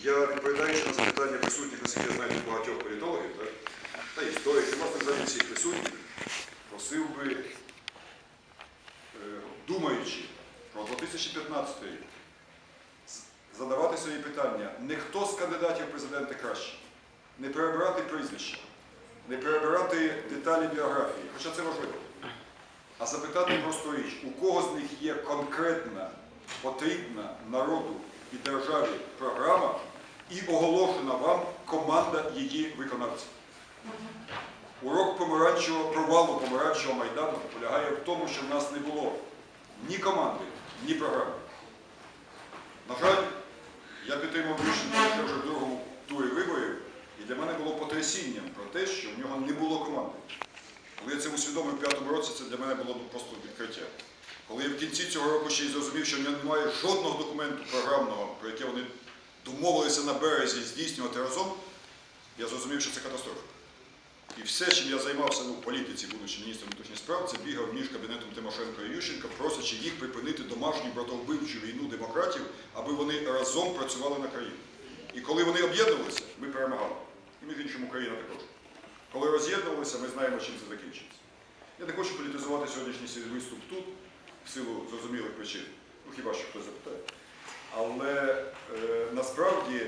Я відповідаючи на запитання присутніх, наскільки я знаю, багатьох політологів, так? та істориків, власне, взагалі всіх присутніх, просив би, е, думаючи про 2015 рік, задавати собі питання, не хто з кандидатів в президенти краще, не перебирати прізвища, не перебирати деталі біографії, хоча це важливо, а запитати просто річ, у кого з них є конкретна, потрібна народу і державі програма і оголошена вам команда її виконавців. Урок помаранчевого провалу помаранчевого майдану полягає в тому, що в нас не було ні команди, ні програми. На жаль, я підтримав рішення вже в другому турі виборів, і для мене було потрясінням про те, що в нього не було команди. Коли я це усвідомив в п'ятому році, це для мене було просто відкриття. Коли я в кінці цього року ще й зрозумів, що немає жодного документу програмного, про яке вони домовилися на березі здійснювати разом, я зрозумів, що це катастрофа. І все, чим я займався ну, в політиці, будучи міністром внутрішніх справ, це бігав між кабінетом Тимошенко і Ющенка, просячи їх припинити домашню братовбивчу війну демократів, аби вони разом працювали на країну. І коли вони об'єднувалися, ми перемагали. І між іншим Україна також. Коли роз'єднувалися, ми знаємо, чим це закінчиться. Я не хочу політизувати сьогоднішній виступ тут, в силу зрозумілих причин. Ну хіба що хтось запитає. Але е, насправді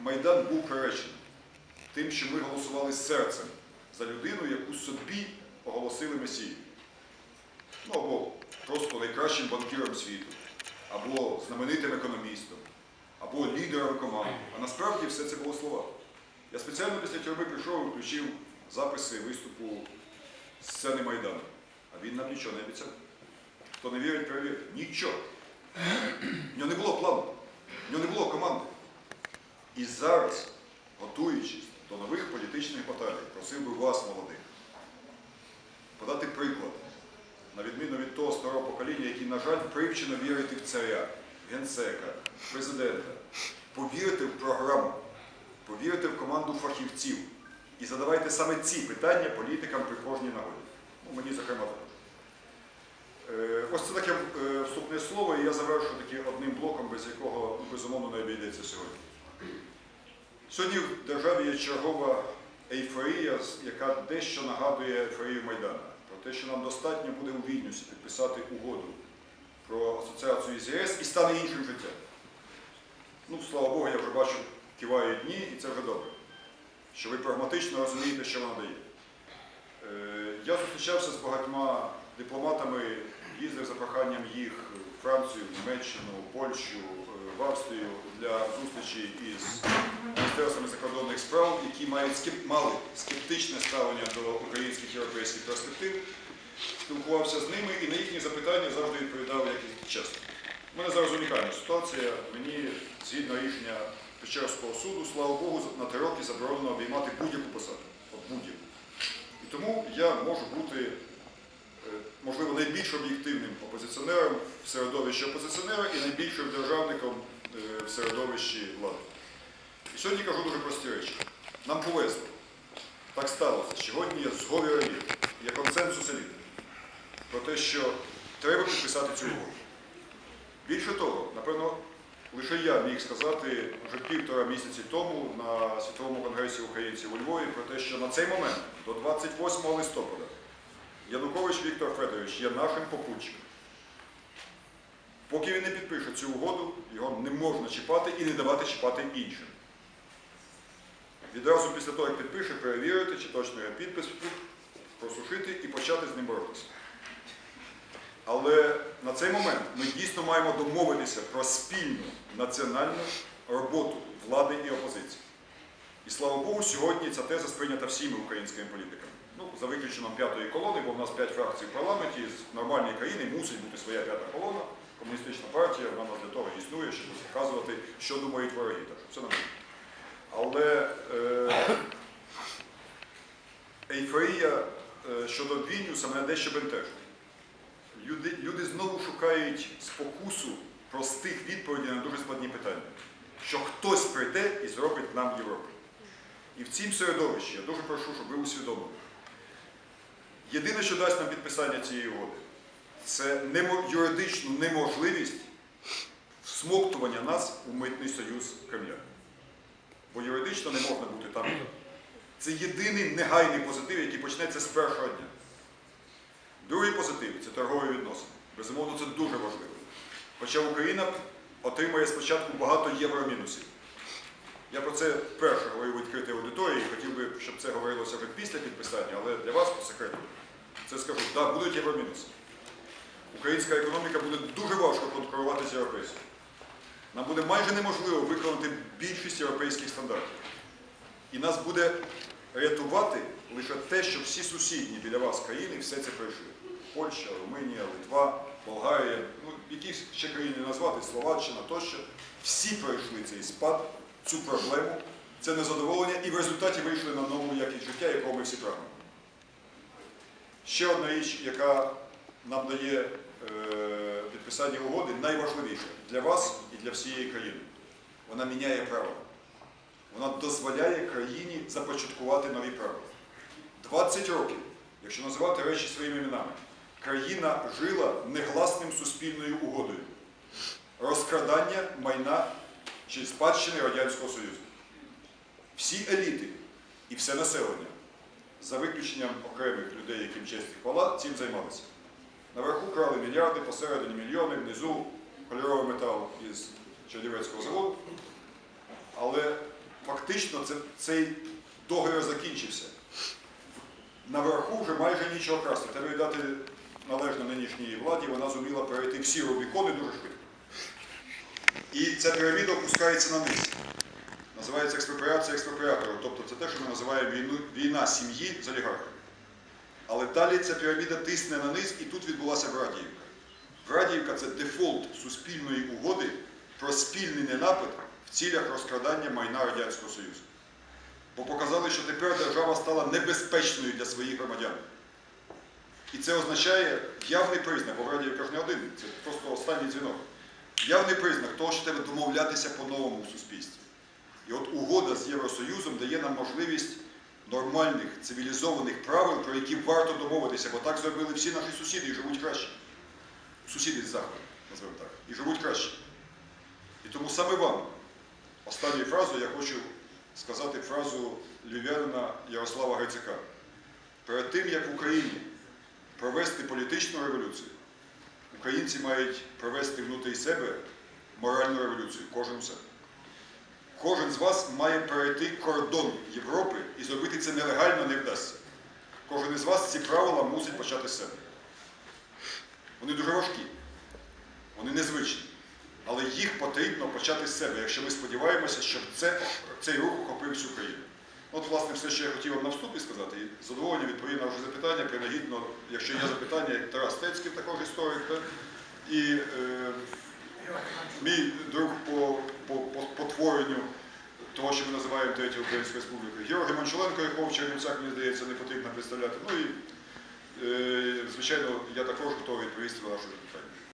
Майдан був приречений тим, що ми голосували серцем за людину, яку собі оголосили Месією. Ну або просто найкращим банкіром світу, або знаменитим економістом, або лідером команди. А насправді все це було слова. Я спеціально після тюрми прийшов і включив записи виступу з сцени Майдану. А він нам нічого не обіцяв. Хто не вірить, перевірте. Нічого. В нього не було плану, в нього не було команди. І зараз, готуючись до нових політичних баталій, просив би вас, молодих, подати приклад, на відміну від того старого покоління, які, на жаль, привчено вірити в царя, генсека, президента, повірити в програму, повірити в команду фахівців і задавайте саме ці питання політикам при кожній нагоді. Ну, мені, зокрема, також. Е, Ось це таке е, вступне слово, і я завершу таки одним блоком, без якого безумовно не обійдеться сьогодні. Сьогодні в державі є чергова ейфорія, яка дещо нагадує ейфорію Майдану. Про те, що нам достатньо буде у Вільнюсі підписати угоду про асоціацію з ЄС і стане іншим життям. Ну, слава Богу, я вже бачу, кивають дні, і це вже добре. Що ви прагматично розумієте, що вона дає. Е, Я зустрічався з багатьма дипломатами, за проханням їх Францію, Німеччину, Польщу, е, в Австрію для зустрічі із міністерствами закордонних справ, які мають скеп- мали скептичне ставлення до українських європейських перспектив. Спілкувався з ними і на їхні запитання завжди відповідав як і чесно. У мене зараз унікальна ситуація. Мені згідно рішення Печерського суду, слава Богу, на три роки заборонено обіймати будь-яку посаду. Будь-яку. І тому я можу бути, можливо, найбільш об'єктивним опозиціонером в середовищі опозиціонера і найбільшим державником е, в середовищі влади. І сьогодні кажу дуже прості речі. Нам повезло. Так сталося. Сьогодні є зговір еліт, є консенсус еліт про те, що треба підписати цю угоду. Більше того, напевно, лише я міг сказати вже півтора місяці тому на Світовому конгресі українців у Львові про те, що на цей момент, до 28 листопада, Янукович Віктор Федорович є нашим попутчиком. Поки він не підпише цю угоду, його не можна чіпати і не давати чіпати іншим. Відразу після того, як підпише, перевірити, чи точно його підпис, просушити і почати з ним боротися. Але на цей момент ми дійсно маємо домовитися про спільну національну роботу влади і опозиції. І слава Богу, сьогодні ця теза сприйнята всіма українськими політиками. Ну, за виключенням п'ятої колони, бо в нас п'ять фракцій в парламенті, з нормальної країни мусить бути своя п'ята колона. Комуністична партія, вона для того існує, щоб показувати, що думають вороги. Так що все нормально. Але е, ейфорія е, щодо Вільнюса мене дещо бентежить. Люди, люди знову шукають спокусу простих відповідей на дуже складні питання. Що хтось прийде і зробить нам Європу. І в цім середовищі я дуже прошу, щоб ви усвідомили. Єдине, що дасть нам підписання цієї угоди, це юридичну неможливість всмоктування нас у митний союз Кремля. Бо юридично не можна бути там. Це єдиний негайний позитив, який почнеться з першого дня. Другий позитив це торгові відносини. Безумовно, це дуже важливо. Хоча Україна отримує спочатку багато євромінусів. Це вперше говорив відкритій аудиторії, хотів би, щоб це говорилося вже після підписання, але для вас по секрету це скажу, да, будуть євромінуси. Українська економіка буде дуже важко конкурувати з європейською. Нам буде майже неможливо виконати більшість європейських стандартів. І нас буде рятувати лише те, що всі сусідні біля вас країни все це пройшли. Польща, Румунія, Литва, Болгарія, ну, які ще країни назвати, Словаччина тощо. Всі пройшли цей спад, цю проблему, це незадоволення і в результаті вийшли на нову якість життя, якого ми всі прагнемо. Ще одна річ, яка нам дає е, підписання угоди, найважливіше для вас і для всієї країни. Вона міняє правила. Вона дозволяє країні започаткувати нові правила. 20 років, якщо називати речі своїми іменами, країна жила негласним суспільною угодою. Розкрадання майна чи спадщини Радянського Союзу. Всі еліти і все населення, за виключенням окремих людей, яким честь хвала, цим займалися. Наверху крали мільярди, посередині мільйони, внизу кольоровий метал із Чернівецького заводу. Але фактично це, цей договір закінчився. Наверху вже майже нічого красти. Треба віддати належно нинішній владі, вона зуміла перейти всі рубікони дуже швидко. І ця піраміда опускається на низ. Називається експропріація експропріатора. Тобто це те, що ми називаємо війну, війна сім'ї з олігархами. Але далі ця піраміда тисне на низ, і тут відбулася Врадіївка. Врадіївка це дефолт суспільної угоди про спільний ненапад в цілях розкрадання майна Радянського Союзу. Бо показали, що тепер держава стала небезпечною для своїх громадян. І це означає явний признак, бо Врадіївка ж не один, це просто останній дзвінок. Явний признак того, що треба домовлятися по-новому в суспільстві. І от угода з Євросоюзом дає нам можливість нормальних, цивілізованих правил, про які варто домовитися, бо так зробили всі наші сусіди і живуть краще. Сусіди з Заходу, називаємо так, і живуть краще. І тому саме вам, останню фразу, я хочу сказати фразу львів'янина Ярослава Грицяка. Перед тим, як в Україні провести політичну революцію, українці мають провести внутрі себе моральну революцію, кожен себе. Кожен з вас має перейти кордон Європи і зробити це нелегально не вдасться. Кожен із вас ці правила мусить почати з себе. Вони дуже важкі, вони незвичні. Але їх потрібно почати з себе, якщо ми сподіваємося, щоб це, цей рух охопив всю країну. От, власне, все, що я хотів вам на вступі сказати, і з задоволенням відповім на ваше запитання, принагідно, якщо є запитання, Тарас Тецький, також історик, так? і е, мій друг по, по, по, по творенню того, що ми називаємо Третьою Українською Республікою, Георгій Манчуленко, якого в Чернівцях, мені здається, не потрібно представляти. Ну і, е, звичайно, я також готовий відповісти на ваше запитання.